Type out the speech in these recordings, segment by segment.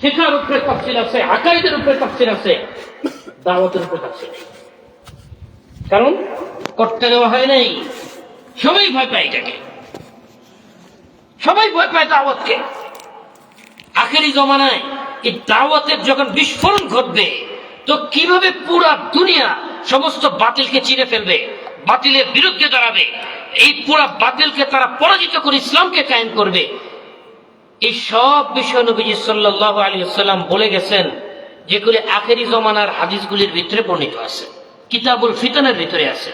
শেখার উপরে তাফসির আছে, আকাইদের উপরে তাফসির আছে, দাওয়াতের উপরে তাফসির নেই। কারণ করতে দেওয়া হয় নাই, সবাই ভয় পায় এটাকে সবাই ভয় পায় দাওয়াতকে আখেরি জমানায় এই দাওয়াতের যখন বিস্ফোরণ ঘটবে, তো কীভাবে পুরা দুনিয়া সমস্ত বাতিলকে চিরে ফেলবে, বাতিলের বিরুদ্ধে দাঁড়াবে, এই পুরা বাতিলকে তারা পরাজিত করে ইসলামকে কায়েম করবে এই সব বিষয় নবীজি সাল্লাহ আলী সাল্লাম বলে গেছেন যেগুলি আখেরি জমানার হাদিসগুলির ভিতরে বর্ণিত আছে, কিতাবুল ফিতানের ভিতরে আছে।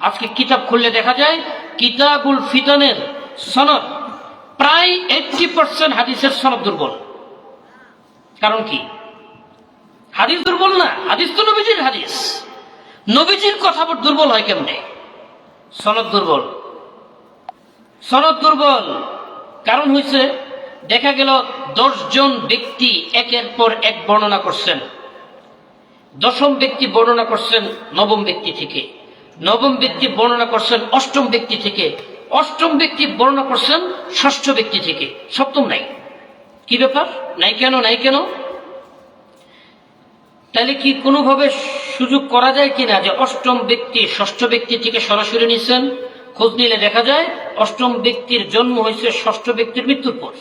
আজকে কিতাব খুললে দেখা যায়, কিতাবুল ফিতানের সনদ প্রায় এইটটি পার্সেন্ট হাদিসের সনদ দুর্বল। কারণ কি? হাদিস দুর্বল না, হাদিস তো নবীজির হাদিস। নবীজির কথা দুর্বল হয় কেমনে? সনদ দুর্বল। সনদ দুর্বল। কারণ হয়েছে দেখা গেল দশজন ব্যক্তি একের পর এক বর্ণনা করছেন। দশম ব্যক্তি বর্ণনা করছেন নবম ব্যক্তি থেকে। নবম ব্যক্তি বর্ণনা করছেন অষ্টম ব্যক্তি থেকে। অষ্টম ব্যক্তি বর্ণনা করছেন ষষ্ঠ ব্যক্তি থেকে। সপ্তম নাই। কি ব্যাপার? নাই কেন? নাই কেন? তাহলে কি কোনোভাবে সুযোগ করা যায় কিনা যে অষ্টম ব্যক্তি ষষ্ঠ ব্যক্তি থেকে সরাসরি নিচ্ছেন খোঁজ নিলে দেখা যায় অষ্টম ব্যক্তির জন্ম হয়েছে ষষ্ঠ ব্যক্তির মৃত্যুর পর।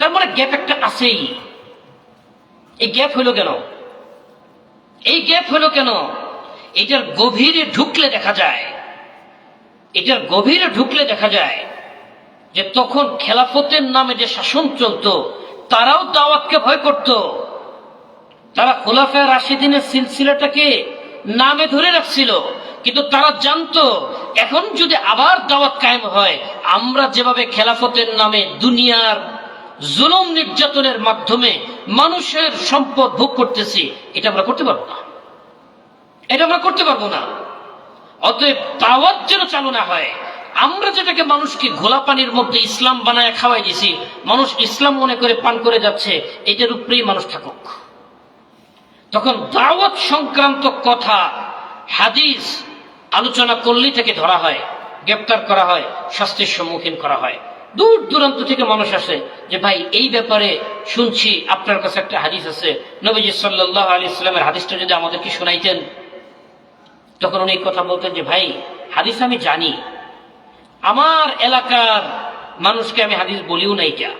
তার মানে গ্যাপ একটা আছেই। এই গ্যাপ হলো কেন? এই গ্যাপ হলো কেন? এটার গভীরে ঢুকলে দেখা যায়, এটার গভীরে ঢুকলে দেখা যায় যে তখন খেলাফতের নামে যে শাসন চলতো, তারাও দাওয়াতকে ভয় করত। তারা খোলাফা রাশিদিনের সিলসিলাটাকে নামে ধরে রাখছিল, কিন্তু তারা জানতো, এখন যদি আবার দাওয়াত কায়েম হয়, আমরা যেভাবে খেলাফতের নামে দুনিয়ার জুলুম নির্যাতনের মাধ্যমে মানুষের সম্পদ ভোগ করতেছি, এটা আমরা করতে পারব না। এটা আমরা করতে পারব না। অতএব দাওয়াত যেন চালু না হয়। আমরা যেটাকে মানুষকে ঘোলা পানির মধ্যে ইসলাম বানায় খাওয়াই দিছি, মানুষ ইসলাম মনে করে পান করে যাচ্ছে এটার উপরেই মানুষ থাকুক। তখন দাওয়াত সংক্রান্ত কথা, হাদিস আলোচনা করলেই থেকে ধরা হয়, গ্রেপ্তার করা হয়, শাস্তির সম্মুখীন করা হয়। দূর দূরান্ত থেকে মানুষ আসে যে, ভাই, এই ব্যাপারে শুনছি আপনার কাছে একটা হাদিস আছে। নবীজি সাল্লাহ আলী ইসলামের হাদিসটা যদি আমাদেরকে শোনাইতেন, তখন উনি কথা বলতেন যে, ভাই, হাদিস আমি জানি। আমার এলাকার মানুষকে আমি হাদিস বলিও না এটা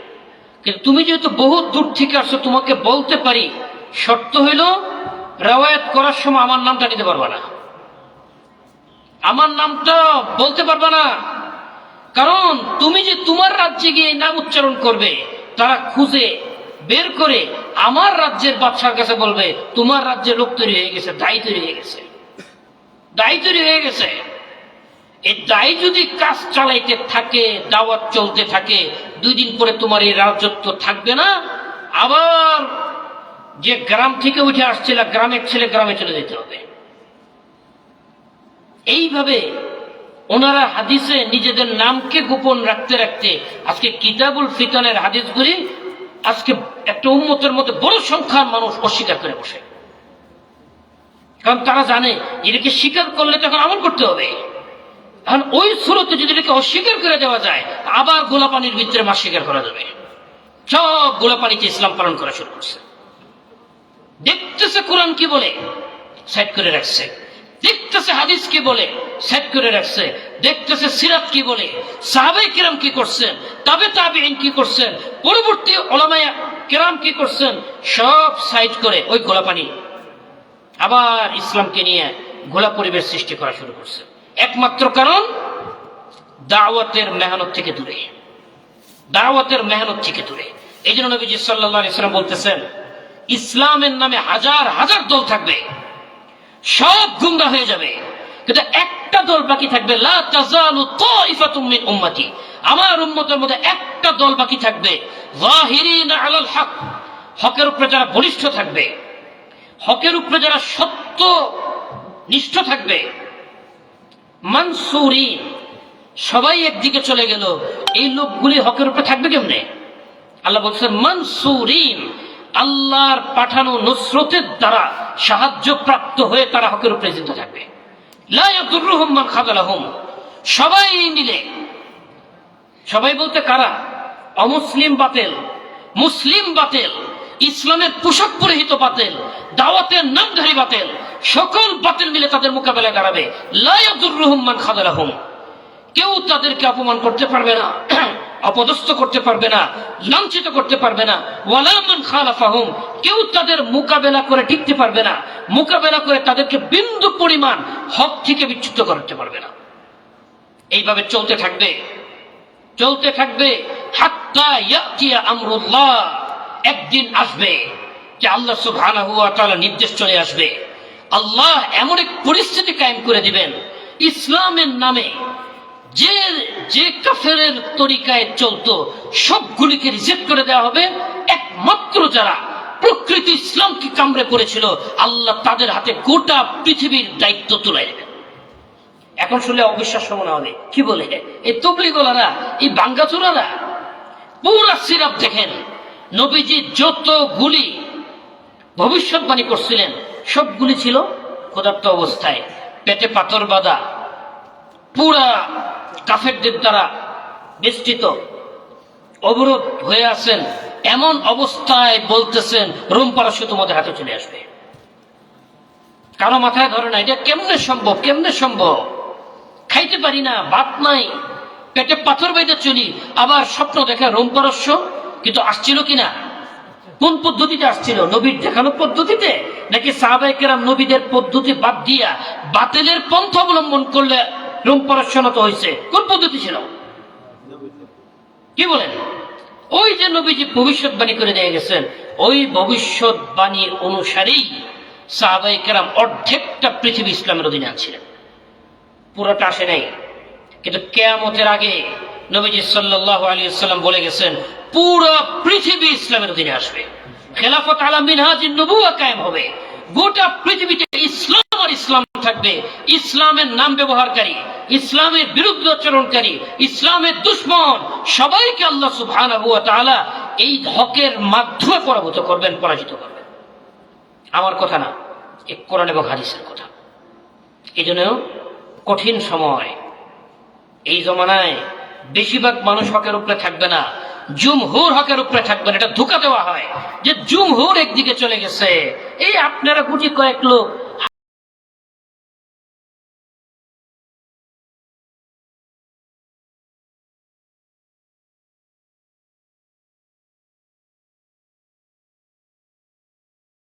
কিন্তু তুমি যেহেতু বহু দূর থেকে আসছো, তোমাকে বলতে পারি, শর্ত হইল রেওয়ায়ত করার সময় আমার নামটা নিতে পারবা না। আমার নামটা বলতে পারবা না। কারণ তুমি যে তোমার রাজ্যে গিয়ে নাম উচ্চারণ করবে, তারা খুঁজে বের করে আমার রাজ্যের বাদশার কাছে বলবে, তোমার রাজ্যের লোক তৈরি হয়ে গেছে, দায়ী তৈরি হয়ে গেছে। দায়ী তৈরি হয়ে গেছে। এই দায়ী যদি কাজ চালাইতে থাকে, দাওয়াত চলতে থাকে, দুই দিন পরে তোমার এই রাজত্ব থাকবে না, আবার যে গ্রাম থেকে উঠে আসছিল, গ্রামের ছেলে গ্রামে চলে যেতে হবে। এইভাবে ওনারা হাদিসে নিজেদের নামকে গোপন রাখতে রাখতে আজকে কিতাবুল ফিতনের হাদিসগুলি আজকে একটা উন্মতের মধ্যে বড় সংখ্যার মানুষ অস্বীকার করে বসে। কারণ তারা জানে এটাকে স্বীকার করলে তখন আমল করতে হবে। এখন ওই স্রোতে যদি এটাকে অস্বীকার করে দেওয়া যায়, আবার গোলাপানির ভিতরে মাস স্বীকার করা যাবে। সব গোলাপানিতে ইসলাম পালন করা শুরু করছে। দেখতেছে কোরআন কি বলে? সাইড করে রাখছে। দেখতেছে হাদিস কি বলে? সেট করে রাখছে। দেখতেছে সিরাত কি বলে? সাহাবে কিরাম কি করছেন? তবে তাবিন কি করছেন? পরবর্তী ওলামায়া কিরাম কি করছেন? সব সাইড করে ওই গোলাপানি আবার ইসলামকে নিয়ে ঘোলা পরিবেশ সৃষ্টি করা শুরু করছে। একমাত্র কারণ, দাওয়াতের মেহনত থেকে দূরে। দাওয়াতের মেহনত থেকে দূরে। এই জন্য নবীজি সাল্লাহ ইসলাম বলতেছেন, ইসলামের নামে হাজার হাজার দল থাকবে। সব গুমরা হয়ে যাবে। কিন্তু একটা দল বাকি থাকবে আমার উম্মতের মধ্যে একটা দল বাকি থাকবে হক। হকের উপরে যারা বলিষ্ঠ থাকবে, হকের উপরে যারা সত্য নিষ্ঠ থাকবে, মানসুরিন, সবাই একদিকে চলে গেল। এই লোকগুলি হকের উপরে থাকবে কেমনে? আল্লাহ বলছেন, মানসুরিন আল্লাহর পাঠানো নুসরতের দ্বারা সাহায্য প্রাপ্ত হয়ে তারা হকের উপরে জিন্দা থাকবে। লা ইয়াদুররুহুম মান সবাই মিলে, সবাই বলতে কারা? অমুসলিম বাতেল, মুসলিম বাতেল, ইসলামের পোশাক পরিহিত বাতিল, দাওয়াতের নামধারী বাতিল, সকল বাতিল মিলে তাদের মোকাবেলায় দাঁড়াবে। লায়াদুর রহমান খাদালাহুম। কেউ তাদেরকে অপমান করতে পারবে না। অপদস্থ করতে পারবে না, লাঞ্ছিত করতে পারবে না। ওয়ালামান খালাফাহুম, কেউ তাদের মোকাবেলা করে টিকতে পারবে না। মোকাবেলা করে তাদেরকে বিন্দু পরিমাণ হক থেকে বিচ্যুত করতে পারবে না। এইভাবে চলতে থাকবে। চলতে থাকবে। আমরুল্লাহ। একদিন আসবে যে আল্লাহ সুবহানাহু ওয়া তাআলা নির্দেশ চলে আসবে। আল্লাহ এমন এক পরিস্থিতি কায়েম করে দিবেন। ইসলামের নামে যে যে কাফেরের তরিকায় চলতো, সবগুলিকে রিজেক্ট করে দেওয়া হবে। একমাত্র যারা প্রকৃত ইসলামকে কামড়ে পড়েছিল, আল্লাহ তাদের হাতে গোটা পৃথিবীর দায়িত্ব তুলে দেবেন। এখন শুনলে অবিশ্বাস্য মনে হবে। কি বলে? এই তবলিগলারা, এই বাঙ্গাচোরারা, পুরা সিরাপ দেখেন, নবীজি যতগুলি ভবিষ্যৎবাণী করছিলেন, সবগুলি ছিল ক্ষুধার্ত অবস্থায়। পেটে পাথর বাঁধা, পুরা কাফেরদের দ্বারা বেষ্টিত, অবরোধ হয়ে আছেন, এমন অবস্থায় বলতেছেন, রোম পারস্য তোমাদের হাতে চলে আসবে। কারও মাথায় ধরে না, এটা কেমনে সম্ভব কেমনে সম্ভব? খাইতে পারি না ভাত নাই, পেটে পাথর বাইতে চলি, আবার স্বপ্ন দেখে রোম পারস্য, কিন্তু আসছিল কিনা? কোন পদ্ধতিতে আসছিল? নবীর দেখানো পদ্ধতিতে? নাকি সাহাবাই কেরাম নবীদের পদ্ধতি বাদ দিয়া বাতিলের পন্থ অবলম্বন করলে রোম পারস্যনত হয়েছে কোন পদ্ধতি ছিল? কি বলেন? ওই যে নবীজি ভবিষ্যৎবাণী করে দিয়ে গেছেন, ওই ভবিষ্যৎবাণীর অনুসারেই সাহাবাই কেরাম অর্ধেকটা পৃথিবী ইসলামের অধীনে আছিলেন পুরোটা আসে নাই। কিন্তু কেয়ামতের আগে নবীজি সাল্লাহ আলী সাল্লাম বলে গেছেন, পুরো পৃথিবী ইসলামের অধীনে আসবে। খেলাফত আলা মিনহাজিন নবুয়া কায়েম হবে। গোটা পৃথিবীতে থাকবে। ইসলামের নাম ব্যবহারকারী, ইসলামের বিরুদ্ধে আচরণকারী ইসলামের দুশ্মন, সবাইকে আল্লাহ তাআলা এই হকের মাধ্যমে পরাভূত করবেন, পরাজিত করবেন। আমার কথা না, এ কোরআন এবং হাদিসের কথা। এই কঠিন সময়, এই জমানায় বেশিরভাগ মানুষ হকের উপরে থাকবে না, জুমহুর হকের উপরে থাকবেন এটা ধোকা দেওয়া হয় যে জুমহুর একদিকে চলে গেছে। এই আপনারা গুটি কয়েক লোক